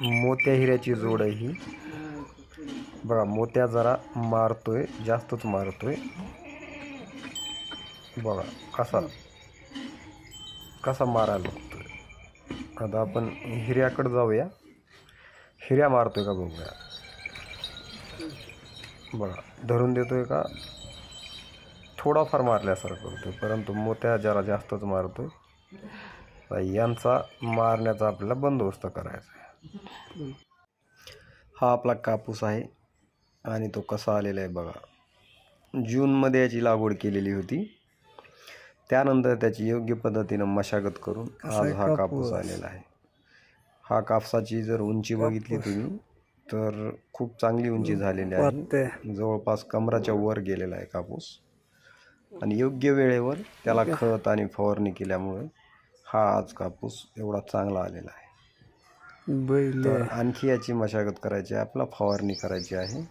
मोत्या हिऱ्याची जोड आहे ही. बघा मोत्या जरा मारतोय जास्तच मारतोय. बघा कसा कसा मारायला लागतोय आता आपण हिऱ्याकडे जाऊया. हिऱ्या मारतोय का बघूया. बघा धरून देतोय का? थोडाफार मारल्यासारखं करतोय परंतु मोत्या जरा जास्तच मारतोय. यांचा मारण्याचा आपल्याला बंदोबस्त करायचा आहे. हा आपला कापूस आहे आणि तो कसा आलेला आहे बघा. जूनमध्ये याची लागवड केलेली होती. त्यानंतर त्याची योग्य पद्धतीनं मशागत करून आज हा कापूस आलेला आहे. हा कापसाची जर उंची बघितली तुम्ही तर खूप चांगली उंची झालेली आहे. जवळपास कमराच्या वर गेलेला आहे कापूस. आणि योग्य वेळेवर त्याला खत आणि फवारणी केल्यामुळे हा आज कापूस एवढा चांगला आलेला आहे. बैल आणखी याची मशागत करायची आहे आपला फवारणी करायची आहे.